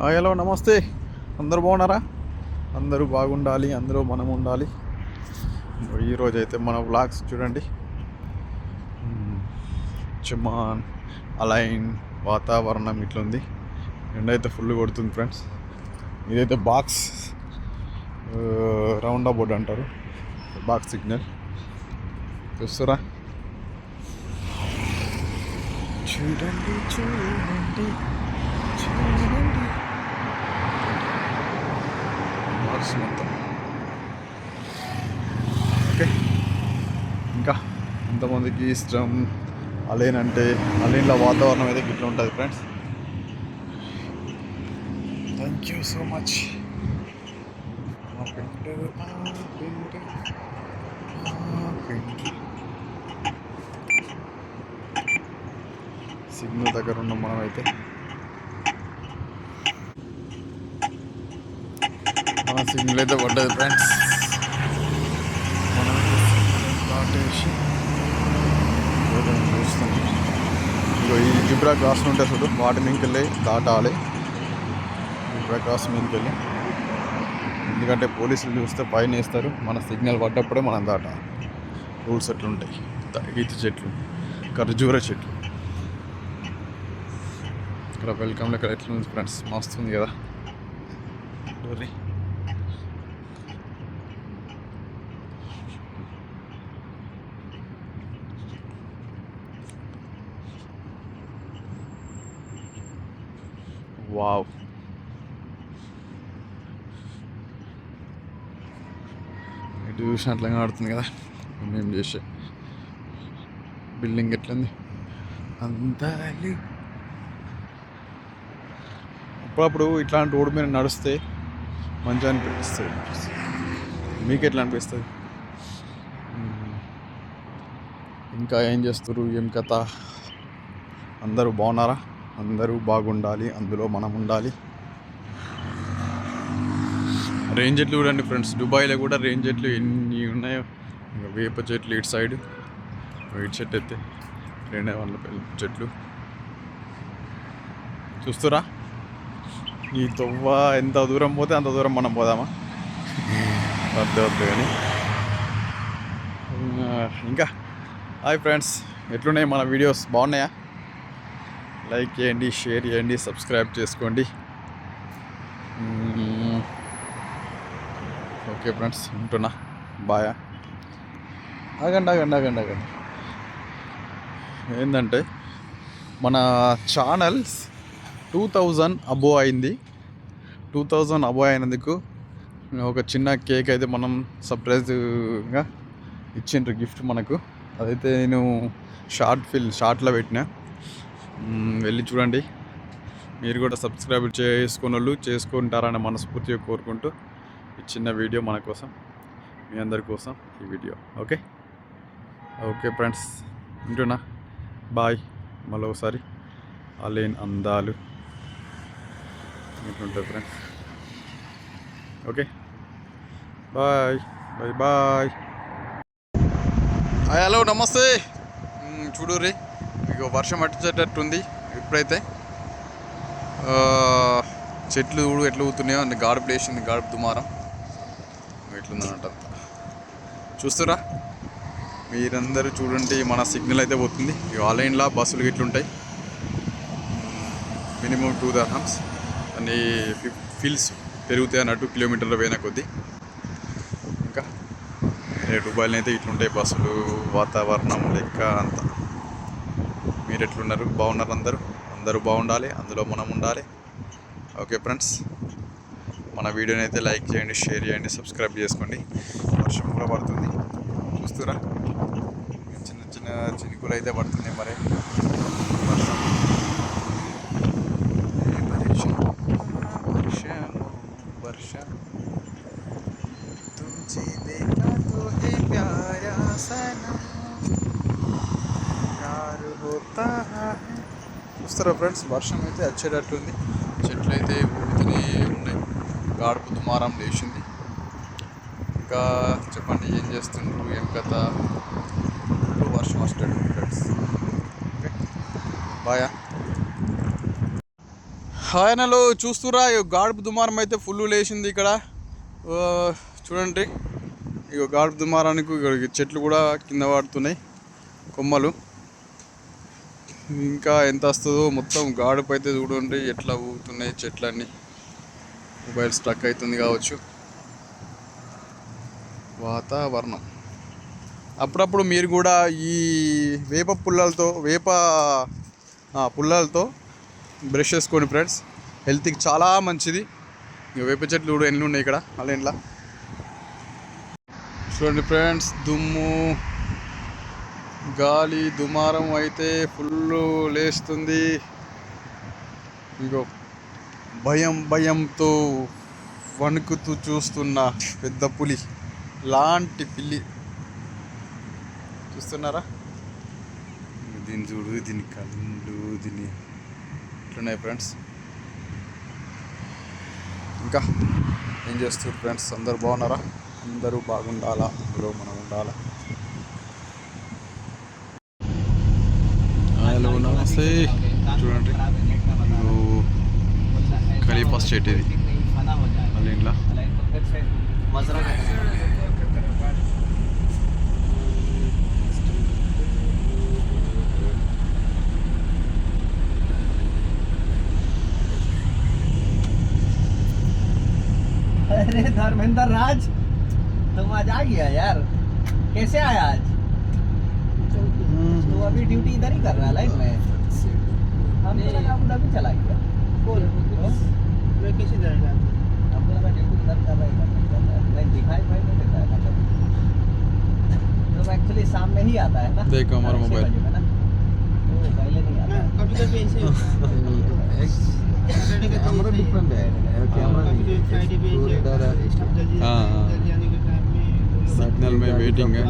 Hello నమస్తే. అందరూ బాగున్నారా? అందరూ బాగుండాలి అందరూ మనం ఉండాలి ఈరోజు అయితే మన వ్లాగ్స్ చూడండి. చుమాన్ అలైన్ వాతావరణం ఇట్లుంది. ఎండ అయితే ఫుల్ కొడుతుంది ఫ్రెండ్స్. ఇదైతే బాక్స్ రౌండ్ అబౌట్ అంటారు. Box signal. చూస్తారా? చూడండి చూడండి చూడండి. బాక్స్ మొత్తం ఓకే. ఇంకా ఎంతమందికి ఇష్టం అలేన్ అంటే అలేన్లో వాతావరణం అయితే గిట్ల ఉంటుంది friends. Thank you so much signal దగ్గర ఉన్నాం మనం మన సిగ్నల్ అయితే పడ్డది ఫ్రెండ్స్ మనం దాటేసి ఇగో ఈ జిబ్రా క్రాస్ ఉంటే చూడు వాటి మీదకి వెళ్ళి దాటాలి. జిబ్రా క్రాస్ మీదకి వెళ్ళి ఎందుకంటే పోలీసులు చూస్తే పైన వేస్తారు. మన సిగ్నల్ పడ్డప్పుడే మనం దాటాలి. రూల్స్ ఎట్లుంటాయి ఈత చెట్లు ఖర్జూర చెట్లు. ఇక్కడ వెల్కమ్లో ఇక్కడ ఎట్లుంది ఫ్రెండ్స్ మస్తు ఉంది కదా. డోరీ వావ్ ఇటు చూసినట్లుగా కనబడుతుంది కదా. మేము చేసే. బిల్డింగ్ ఎట్లుంది? అందాలి అప్పుడప్పుడు ఇట్లాంటి రోడ్డు మీద నడిస్తే మంచిగా అనిపిస్తుంది. మీకు ఎట్లా అనిపిస్తుంది. ఇంకా ఏం చేస్తారు ఏం కథ? అందరూ బాగున్నారా? అందరూ బాగుండాలి అందులో మనం ఉండాలి. రేంజ్ చెట్లు చూడండి ఫ్రెండ్స్. దుబాయ్లో కూడా రేంజ్ చెట్లు ఎన్ని ఉన్నాయో. ఇంకా వేప చెట్లు ఇటు సైడ్ ఇటు చెట్టు అయితే రెండే వందల చెట్లు. చూస్తురా? ఈ తొవ్వ ఎంత దూరం పోతే అంత దూరం మనం పోదామా? వద్దు వద్దు కానీ. ఇంకా. Hi friends. ఎట్లున్నాయి మన వీడియోస్? బాగున్నాయా? లైక్ చేయండి షేర్ చేయండి సబ్స్క్రైబ్ చేసుకోండి. ఓకే ఫ్రెండ్స్ ఉంటున్నా. బాయా. ఆగండి ఆగండి ఆగండి ఆగండి. ఏంటంటే మన ఛానల్స్ టూ థౌజండ్ అబో అయింది. టూ థౌజండ్ అబో అయినందుకు ఒక చిన్న కేక్ అయితే మనం సర్ప్రైజ్గా ఇచ్చిండ్రు గిఫ్ట్ మనకు. అదైతే నేను షార్ట్ ఫిల్ షార్ట్లో పెట్టిన. వెళ్ళి చూడండి. మీరు కూడా సబ్స్క్రైబ్ చేసుకున్న వాళ్ళు చేసుకుంటారని మనస్ఫూర్తిగా కోరుకుంటూ ఈ చిన్న వీడియో మన కోసం మీ అందరి కోసం ఈ వీడియో. ఓకే? Okay friends. ఉంటున్నా? బాయ్. మళ్ళీ ఒకసారి. అలేన్ అందాలు. ఇట్లుంటుంది friends. Okay? Bye. Bye bye. Hi hello నమస్తే. చూడు రే ఇగో వర్షం పట్టించేటట్టుంది ఇప్పుడైతే. చెట్లు చూడు ఎట్లా ఊతున్నాయో అంటే గాడుపు లేచింది గాడుపు దుమారం. ఎట్లుందన్నట్టు అంతా చూస్తురా? మీరందరూ చూడండి మన సిగ్నల్ అయితే పోతుంది. ఈ ఆన్లైన్లో బస్సులు ఇట్లుంటాయి మినిమం టూ దర్హమ్స్ అన్ని ఫీల్స్ పెరుగుతాయి అన్నట్టు కిలోమీటర్ల పోయిన కొద్దీ. ఇంకా ఏ దుబాయ్లో అయితే ఇట్లుంటాయి బస్సులు వాతావరణం లెక్క అంతా. మీరు ఎట్లున్నారు బాగున్నారు అందరూ అందరూ బాగుండాలి అందులో మనం ఉండాలి ఓకే ఫ్రెండ్స్ మన వీడియోని అయితే లైక్ చేయండి షేర్ చేయండి సబ్స్క్రైబ్ చేసుకోండి వర్షం కూడా పడుతుంది చూస్తురా చిన్న చిన్న చినుకులు అయితే పడుతున్నాయి మరి వర్షం ఏ వర్షం, వర్షం, వర్షం. तुझे देखा तो है प्यारा सनम प्यार होता है చూస్తారా ఫ్రెండ్స్ వర్షం అయితే వచ్చేటట్టుంది చెట్లు అయితే ఊగుతూనే ఉన్నాయి గాడుపు దుమారం లేచింది ఇంకా చెప్పండి ఏం చేస్తుండ్రు ఏం కథ ఇప్పుడు వర్షం వచ్చేటట్టు ఫ్రెండ్స్ ఓకే బాయా ఆయనలో చూస్తురా ఇగో గాడుపు దుమారం అయితే ఫుల్ లేచింది ఇక్కడ ఓ, చూడండి ఇక గాడుపు దుమారానికి ఇక్కడ చెట్లు కూడా కింద పడుతున్నాయి కొమ్మలు ఇంకా ఎంత వస్తుందో మొత్తం గాడుపు అయితే చూడండి ఎట్లా ఊగుతున్నాయి చెట్లన్నీ. మొబైల్ స్ట్రక్ అవుతుంది కావచ్చు. వాతావరణం. అప్పుడప్పుడు మీరు కూడా ఈ వేప పుల్లలతో వేప పుల్లలతో బ్రష్ చేసుకోండి ఫ్రెండ్స్ హెల్త్కి చాలా మంచిది. ఇక వేప చెట్లు కూడా ఎన్ని ఉన్నాయి ఇక్కడ? అలా చూడండి ఫ్రెండ్స్ దుమ్ము. గాలి దుమారం అయితే ఫుల్ లేస్తుంది. ఇంకో భయం భయంతో వణుకుతూ చూస్తున్న పెద్ద పులి లాంటి పిల్లి. చూస్తున్నారా? దీన్ని చూడు దీని కళ్ళు దీని ఇట్లున్నాయి ఫ్రెండ్స్? ఇంకా ఏం చేస్తారు ఫ్రెండ్స్? అందరు బాగున్నారా? అందరూ బాగుండాలా? అందులో మనం ఉండాలా? హలో నమస్తే చూడండి ఇదిగో ఖలీఫా స్టేట్ ఇది మళ్ళీ ఇంట్లో अरे धर्मेंद्र राज तुम आज आ गया यार कैसे आया आज तू अभी ड्यूटी इधर ही कर रहा है लाइन में ही आता है ना? देखो हमारा मोबाइल कैमरा डिफरेंट है कैमरा नहीं हाँ। सिग्नल में वेटिंग है।